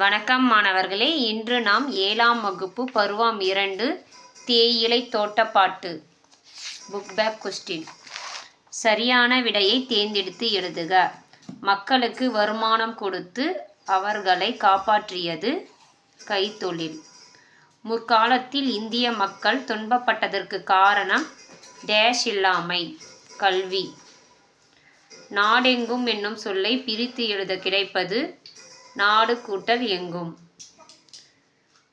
வணக்கம் மாணவர்களே இன்று நாம் ஏழாம் வகுப்பு பருவம் இரண்டு தேயிலை தோட்டப்பாட்டு புக் பேக் கொஸ்டின் சரியான விடையை தேர்ந்தெடுத்து எழுதுக. மக்களுக்கு வருமானம் கொடுத்து அவர்களை காப்பாற்றியது கைத்தொழில். முற்காலத்தில் இந்திய மக்கள் துன்பப்பட்டதற்கு காரணம் டேஷ் இல்லாமை கல்வி. நாடெங்கும் என்னும் சொல்லை பிரித்து எழுத கிடைப்பது நாடு கூட்டல் எங்கும்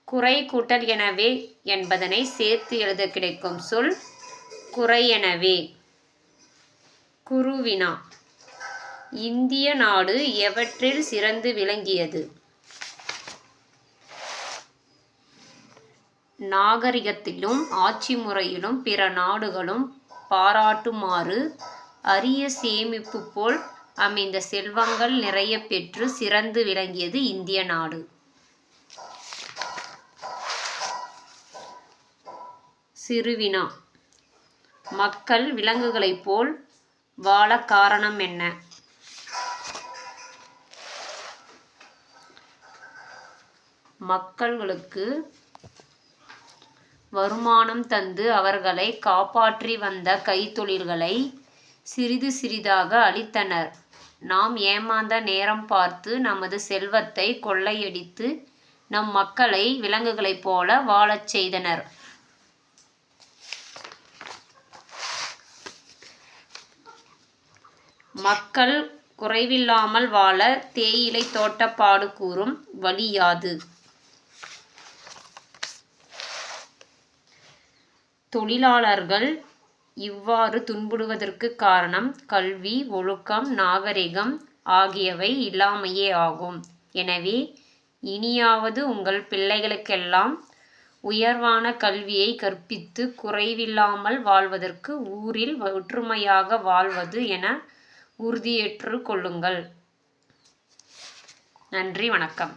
குறை கூட்டல் எனவே என்பதனை சேர்த்து எழுத கிடைக்கும் சொல் குறை எனவே குருவினா. இந்திய நாடு எவற்றில் சிறந்து விளங்கியது? நாகரிகத்திலும் ஆட்சி முறையிலும் பிற நாடுகளும் பாராட்டுமாறு அரிய சேமிப்பு போல் அமைந்த செல்வங்கள் நிறைய பெற்று சிறந்து விளங்கியது இந்திய நாடு. சிறுவினா மக்கள் விலங்குகளைப் போல் வாழ காரணம் என்ன? மக்கள்களுக்கு வருமானம் தந்து அவர்களை காப்பாற்றி வந்த கைத்தொழில்களை சிறிது சிறிதாக அளித்தனர் நாம் ஏமாந்த நேரம் பார்த்து நமது செல்வத்தை கொள்ளையடித்து நம் மக்களை விலங்குகளைப் போல வாழச் செய்தனர். மக்கள் குறைவில்லாமல் வாழ தேயிலை தோட்டப்பாடு கூறும் வழியாது தொழிலாளர்கள் இவ்வாறு துன்புறுவதற்கு காரணம் கல்வி ஒழுக்கம் நாகரிகம் ஆகியவை இல்லாமையே ஆகும். எனவே இனியாவது உங்கள் பிள்ளைகளுக்கெல்லாம் உயர்வான கல்வியை கற்பித்து குறைவில்லாமல் வாழ்வதற்கு ஊரில் ஒற்றுமையாக வாழ்வது என உறுதியேற்று கொள்ளுங்கள். நன்றி வணக்கம்.